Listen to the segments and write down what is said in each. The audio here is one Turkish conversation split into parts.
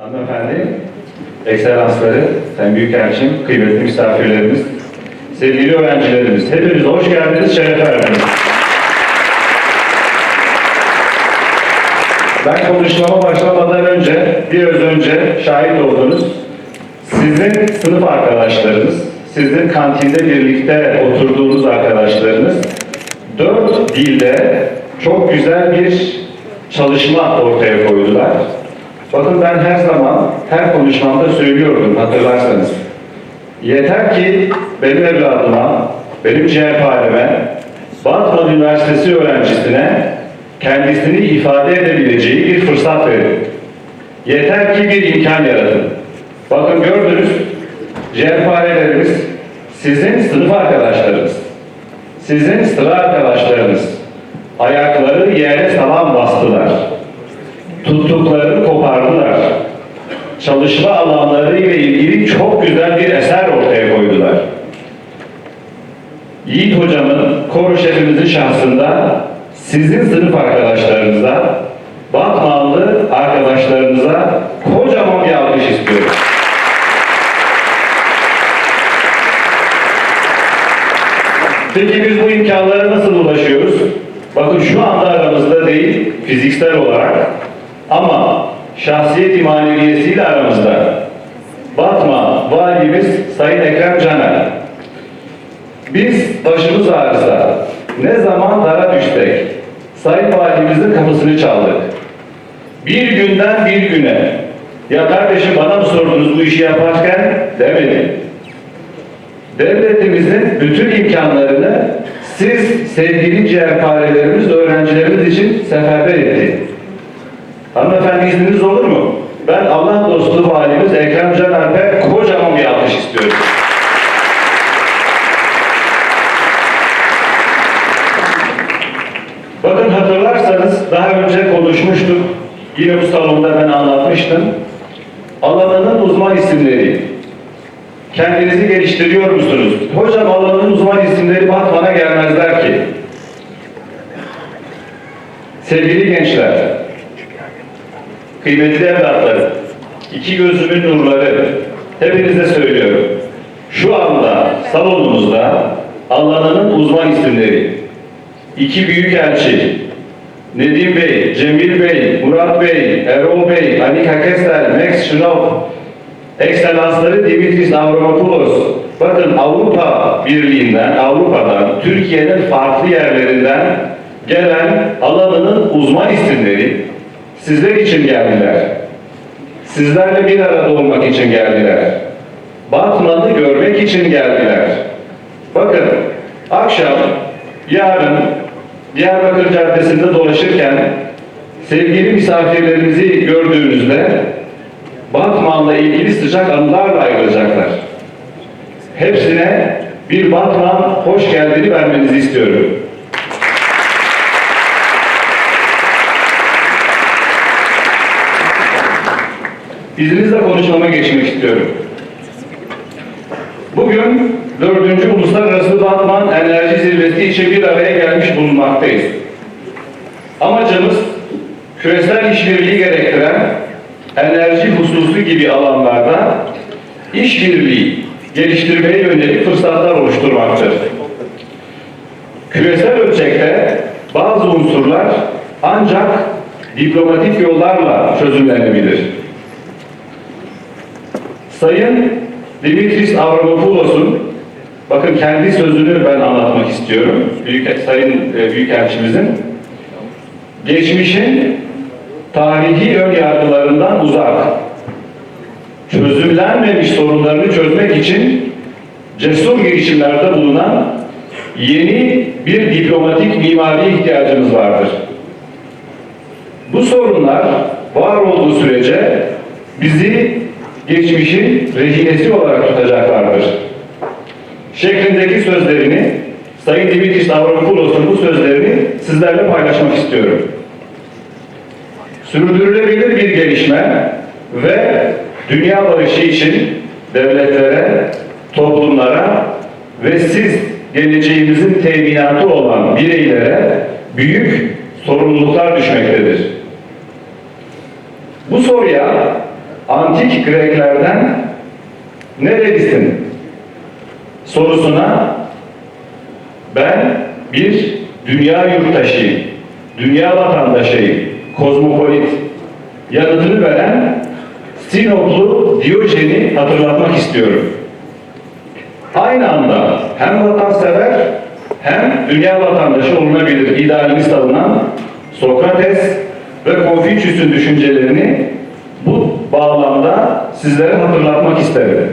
Hanımefendi, ekselansları, sayın büyükelçim, kıymetli misafirlerimiz, sevgili öğrencilerimiz, hepiniz hoş geldiniz, şeref verdiniz. Ben konuşmama başlamadan önce, biraz önce şahit oldunuz. Sizin sınıf arkadaşlarınız, sizin kantinde birlikte oturduğunuz arkadaşlarınız dört dilde çok güzel bir çalışma ortaya koydular. Bakın ben her zaman, her konuşmamda söylüyordum hatırlarsanız. Yeter ki benim evladıma, benim ciğerpareme, Batman Üniversitesi öğrencisine kendisini ifade edebileceği bir fırsat verin. Yeter ki bir imkan yaratın. Bakın gördünüz, ciğerparelerimiz sizin sınıf arkadaşlarınız, sizin sıra arkadaşlarınız ayakları yere sağlam bastılar. Çalışma alanları ile ilgili çok güzel bir eser ortaya koydular. Yiğit hocamın, koro şefimizin şahsında sizin sınıf arkadaşlarınıza, Batmanlı arkadaşlarınıza kocaman bir alkış istiyorum. Peki biz bu imkanlara nasıl ulaşıyoruz? Bakın şu anda aramızda değil fiziksel olarak ama şahsiyet imaneviyesiyle aramızda. Batman valimiz Sayın Ekrem Caner. Biz başımız ağrısa ne zaman dara düşsek Sayın Valimizin kapısını çaldık. Bir günden bir güne ya kardeşim bana mı sordunuz bu işi yaparken demedim devletimizin bütün imkanlarını siz sevgili ciğerparelerimiz, öğrencilerimiz için seferber etti. Hanımefendi izniniz olur mu? Ben Allah dostu valimiz Ekrem Can Alp'e kocaman bir alkış istiyorum. Bakın hatırlarsanız daha önce konuşmuştuk. Yine bu salonda ben anlatmıştım. Alanının uzman isimleri, Kendinizi geliştiriyor musunuz? Hocam alanın uzman isimleri Batman'a gelmezler ki. Sevgili gençler, kıymetli evlatlarım, iki gözümün nurları, hepinize söylüyorum. Şu anda salonumuzda alanının uzman isimleri, iki büyük elçi, Nedim Bey, Cemil Bey, Murat Bey, Erol Bey, Anika Kestel, Max Schnapp, Ekselansları Dimitris Avramopoulos, bakın Avrupa Birliği'nden, Avrupa'dan, Türkiye'nin farklı yerlerinden gelen alanının uzman isimleri sizler için geldiler. Sizlerle bir arada olmak için geldiler. Batman'ı görmek için geldiler. Bakın, akşam, yarın Diyarbakır Caddesi'nde dolaşırken sevgili misafirlerimizi gördüğünüzde Batman'la ilgili sıcak anılarla ayrılacaklar. Hepsine bir Batman hoş geldini vermenizi istiyorum. İzninizle konuşmama geçmek istiyorum. Bugün 4. Uluslararası Batman Enerji Zirvesi için bir araya gelmiş bulunmaktayız. Amacımız küresel işbirliği gerektiren enerji hususu gibi alanlarda işbirliği geliştirmeye yönelik fırsatlar oluşturmaktır. Küresel ölçekte bazı unsurlar ancak diplomatik yollarla çözümlenebilir. Sayın Dimitris Avramopoulos'un bakın kendi sözünü ben anlatmak istiyorum. Büyük, Sayın e, Büyükelçimizin geçmişin tarihi ön yargılarından uzak, çözümlenmemiş sorunlarını çözmek için cesur girişimlerde bulunan yeni bir diplomatik mimari ihtiyacımız vardır. Bu sorunlar var olduğu sürece bizi geçmişin rehinesi olarak tutacaklardır. Şeklindeki sözlerini Sayın Dimitris Avramopoulos'un bu sözlerini sizlerle paylaşmak istiyorum sürdürülebilir bir gelişme ve dünya barışı için devletlere, toplumlara ve siz geleceğimizin teminatı olan bireylere büyük sorumluluklar düşmektedir. Bu soruya antik Greklerden nerelisin sorusuna ben bir dünya yurttaşıyım, dünya vatandaşıyım, kozmopolit yanıtını veren Sinoplu Diyojen'i hatırlatmak istiyorum. Aynı anda hem vatansever hem dünya vatandaşı olunabilir idealini savunan Sokrates ve Konfüçyüs'ün düşüncelerini bu bağlamda sizlere hatırlatmak isterim.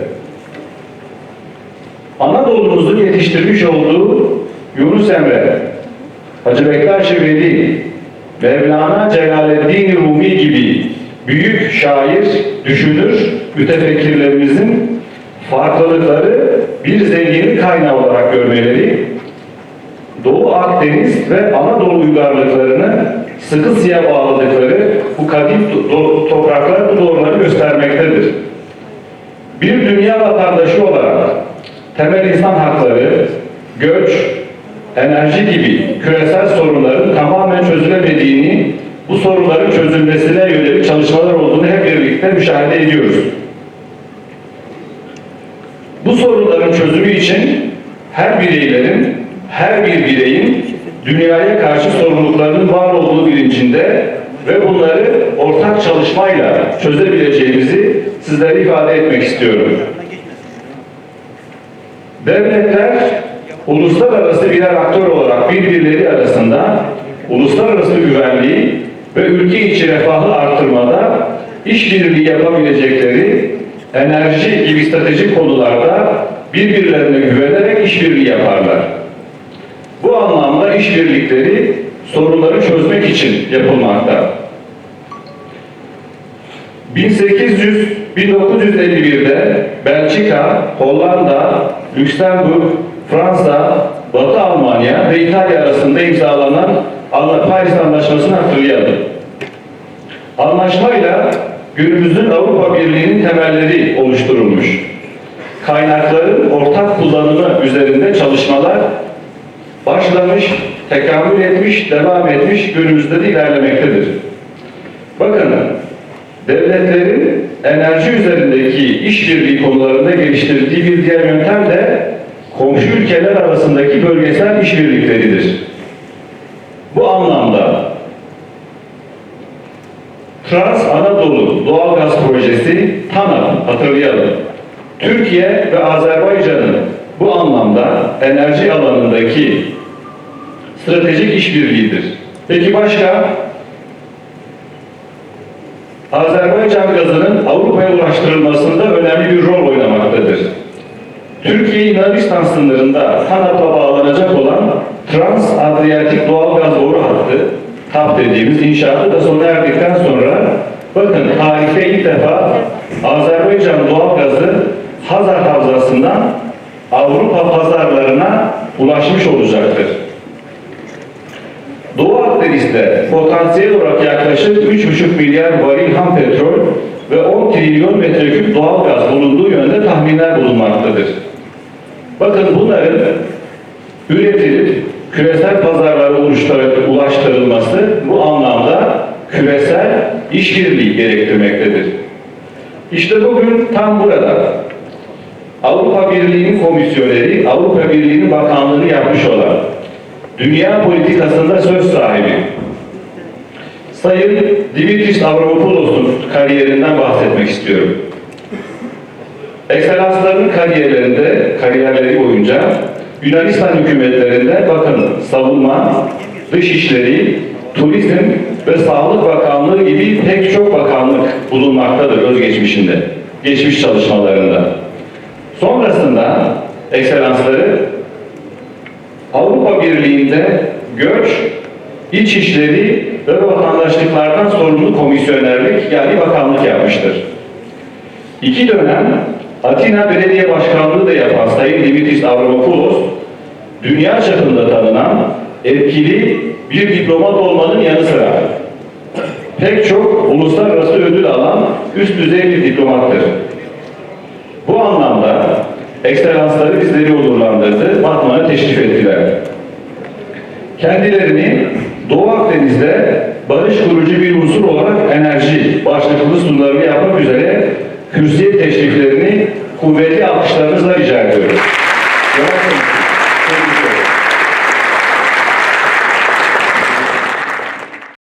Anadolu'muzun yetiştirmiş olduğu Yunus Emre, Hacı Bektaş Veli, Mevlana Celaleddin Rumi gibi büyük şair, düşünür, mütefekkirlerimizin farklılıkları bir zenginlik kaynağı olarak görmeleri, Doğu Akdeniz ve Anadolu uygarlıklarını sıkı sıya bağladıkları bu kadim to- topraklar bu doğruları göstermektedir. Bir dünya vatandaşı olarak temel insan hakları, göç, enerji gibi küresel sorunların tamamen çözülemediğini, bu sorunların çözülmesine yönelik çalışmalar olduğunu hep birlikte müşahede ediyoruz. Bu sorunların çözümü için her bireylerin, her bir bireyin dünyaya karşı sorumluluklarının var olduğu bilincinde ve bunları ortak çalışmayla çözebileceğimizi sizlere ifade etmek istiyorum. Devletler uluslararası birer aktör olarak birbirleri arasında uluslararası güvenliği ve ülke içi refahı artırmada işbirliği yapabilecekleri enerji gibi stratejik konularda birbirlerine güvenerek işbirliği yaparlar. Bu anlamda işbirlikleri sorunları çözmek için yapılmakta. 1800 1951'de Belçika, Hollanda, Lüksemburg, Fransa, Batı Almanya ve İtalya arasında imzalanan Paris Anlaşması'nı hatırlayalım. Anlaşmayla günümüzün Avrupa Birliği'nin temelleri oluşturulmuş. Kaynakların ortak başlamış, tekamül etmiş, devam etmiş, günümüzde de ilerlemektedir. Bakın, devletlerin enerji üzerindeki işbirliği konularında geliştirdiği bir diğer yöntem de komşu ülkeler arasındaki bölgesel işbirlikleridir. Bu anlamda Trans Anadolu Doğalgaz Projesi TANAP hatırlayalım. Türkiye ve Azerbaycan'ın bu anlamda enerji alanındaki stratejik işbirliğidir. Peki başka? Azerbaycan gazının Avrupa'ya ulaştırılmasında önemli bir rol oynamaktadır. Türkiye Yunanistan sınırında Kanat'a bağlanacak olan Trans-Adriyatik Doğalgaz Boru Hattı, TAP dediğimiz inşaatı da sona erdikten sonra bakın tarihte ilk defa Azerbaycan doğalgazı Hazar Havzası'ndan Avrupa pazarlarına ulaşmış olacaktır. Doğu Akdeniz'de potansiyel olarak yaklaşık 3,5 milyar varil ham petrol ve 10 trilyon metreküp doğal gaz bulunduğu yönde tahminler bulunmaktadır. Bakın bunların üretilip küresel pazarlara ulaştırılması bu anlamda küresel işbirliği gerektirmektedir. İşte bugün tam burada Avrupa Birliği'nin komisyoneri, Avrupa Birliği'nin bakanlığını yapmış olan dünya politikasında söz sahibi Sayın Dimitris Avramopoulos'un kariyerinden bahsetmek istiyorum. Ekselanslarının kariyerlerinde, kariyerleri boyunca Yunanistan hükümetlerinde bakın savunma, dışişleri, turizm ve sağlık bakanlığı gibi pek çok bakanlık bulunmaktadır özgeçmişinde, geçmiş çalışmalarında. Sonrasında ekselansları Avrupa Birliği'nde göç, iç işleri ve vatandaşlıklardan sorumlu komisyonerlik yani bakanlık yapmıştır. İki dönem Atina Belediye Başkanlığı da yapan Sayın Dimitris Avramopoulos, dünya çapında tanınan etkili bir diplomat olmanın yanı sıra pek çok uluslararası ödül alan üst düzey bir diplomattır. Bu anlamda ekselansları bizleri onurlandırdı, Batman'ı teşrif ettiler. Kendilerini Doğu Akdeniz'de barış kurucu bir unsur olarak enerji başlıklı sunumlarını yapmak üzere kürsüye teşriflerini kuvvetli alkışlarınızla rica ediyorum.